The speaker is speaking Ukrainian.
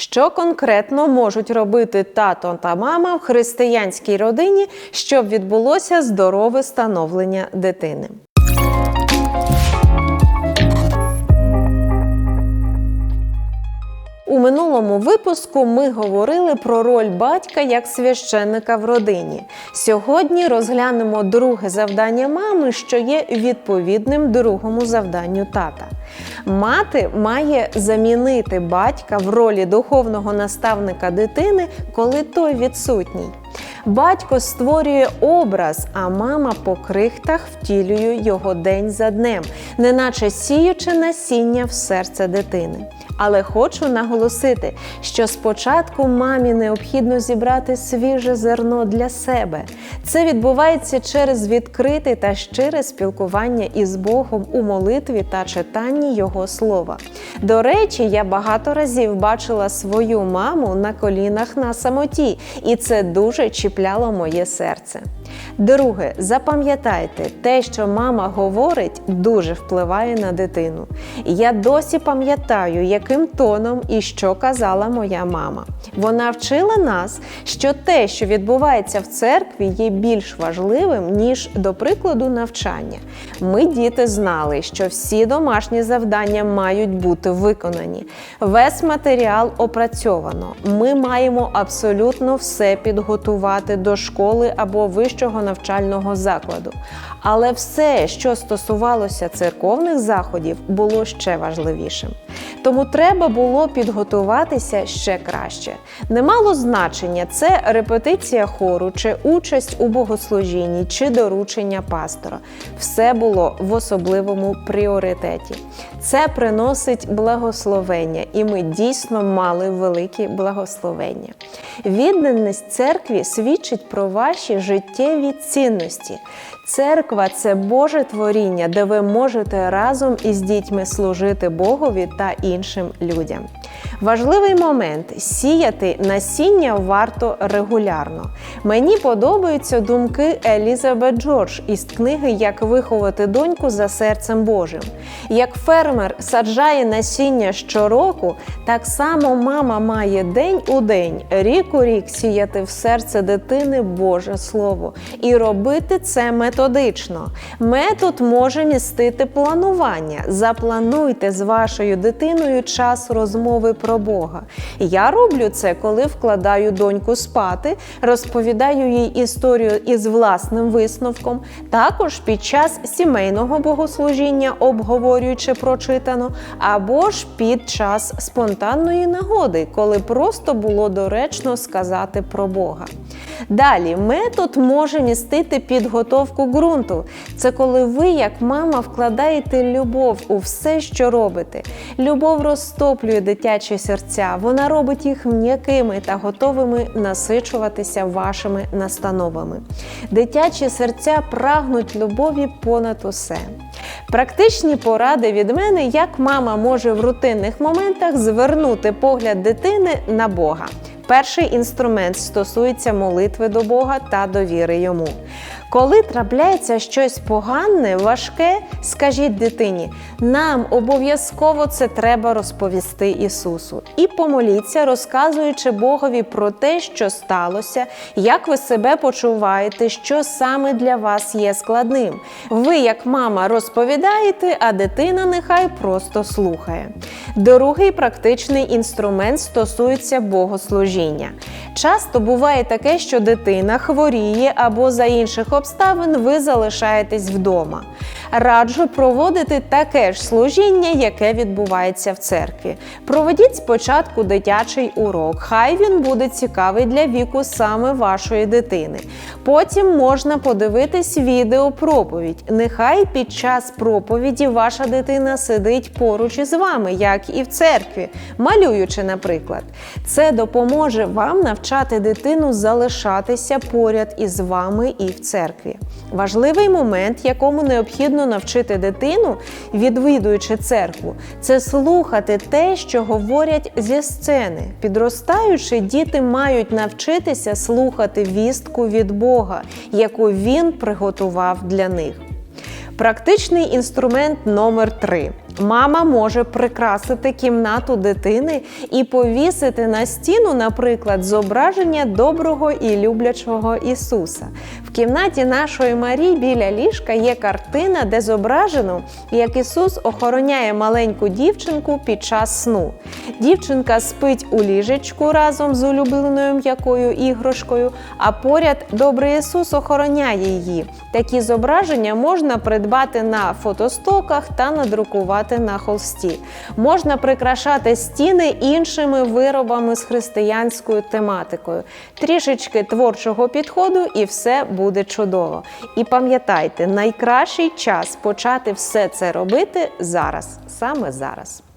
Що конкретно можуть робити тато та мама в християнській родині, щоб відбулося здорове становлення дитини? У минулому випуску ми говорили про роль батька як священника в родині. Сьогодні розглянемо друге завдання мами, що є відповідним другому завданню тата. Мати має замінити батька в ролі духовного наставника дитини, коли той відсутній. Батько створює образ, а мама по крихтах втілює його день за днем, неначе сіючи насіння в серце дитини. Але хочу наголосити, що спочатку мамі необхідно зібрати свіже зерно для себе. Це відбувається через відкрите та щире спілкування із Богом у молитві та читанні Його слова. До речі, я багато разів бачила свою маму на колінах на самоті, і це дуже чіпляло моє серце. Друге, запам'ятайте, те, що мама говорить, дуже впливає на дитину. Я досі пам'ятаю, яким тоном і що казала моя мама. Вона вчила нас, що те, що відбувається в церкві, є більш важливим, ніж, до прикладу, навчання. Ми, діти, знали, що всі домашні завдання мають бути виконані. Весь матеріал опрацьовано. Ми маємо абсолютно все підготувати до школи або вищого навчального закладу. Але все, що стосувалося церковних заходів, було ще важливішим. Тому треба було підготуватися ще краще. Не мало значення це репетиція хору, чи участь у богослужінні, чи доручення пастора. Все було в особливому пріоритеті. Це приносить благословення, і ми дійсно мали великі благословення. Відданість церкві свідчить про ваші життєві цінності. Церква це Боже творіння, де ви можете разом із дітьми служити Богові та іншим людям. Важливий момент сіяти насіння варто регулярно. Мені подобаються думки Елізабет Джордж із книги Як виховати доньку за серцем Божим. Як фермер саджає насіння щороку, так само мама має день у день, рік у рік сіяти в серце дитини Боже Слово і робити це методично. Метод може містити планування. Заплануйте з вашою дитиною час розмови про Бога. Я роблю це, коли вкладаю доньку спати, розповідаю їй історію із власним висновком. Також під час сімейного богослужіння, обговорюючи прочитано, або ж під час спонтанної нагоди, коли просто було доречно сказати про Бога. Далі метод може містити підготовку ґрунту. Це коли ви, як мама, вкладаєте любов у все, що робите. Любов розтоплює дитячі серця, вона робить їх м'якими та готовими насичуватися вашими настановами. Дитячі серця прагнуть любові понад усе. Практичні поради від мене, як мама може в рутинних моментах звернути погляд дитини на Бога. Перший інструмент стосується молитви до Бога та довіри йому. Коли трапляється щось погане, важке, скажіть дитині, нам обов'язково це треба розповісти Ісусу. І помоліться, розказуючи Богові про те, що сталося, як ви себе почуваєте, що саме для вас є складним. Ви, як мама, розповідаєте, а дитина нехай просто слухає. Другий практичний інструмент стосується богослужіння. Часто буває таке, що дитина хворіє або за інших обставин ви залишаєтесь вдома. Раджу проводити таке ж служіння, яке відбувається в церкві. Проведіть спочатку дитячий урок, хай він буде цікавий для віку саме вашої дитини. Потім можна подивитись відео проповідь. Нехай під час проповіді ваша дитина сидить поруч із вами, як і в церкві, малюючи, наприклад. Це допоможе вам навчати дитину залишатися поряд із вами і в церкві. Важливий момент, якому необхідно навчити дитину, відвідуючи церкву, це слухати те, що говорять зі сцени. Підростаючи, діти мають навчитися слухати вістку від Бога, яку він приготував для них. Практичний інструмент номер 3 Мама може прикрасити кімнату дитини і повісити на стіну, наприклад, зображення доброго і люблячого Ісуса. В кімнаті нашої Марії біля ліжка є картина, де зображено, як Ісус охороняє маленьку дівчинку під час сну. Дівчинка спить у ліжечку разом з улюбленою м'якою іграшкою, а поряд добрий Ісус охороняє її. Такі зображення можна придбати на фотостоках та надрукувати на холсті. Можна прикрашати стіни іншими виробами з християнською тематикою. Трішечки творчого підходу, і все буде чудово. І пам'ятайте, найкращий час почати все це робити зараз, саме зараз.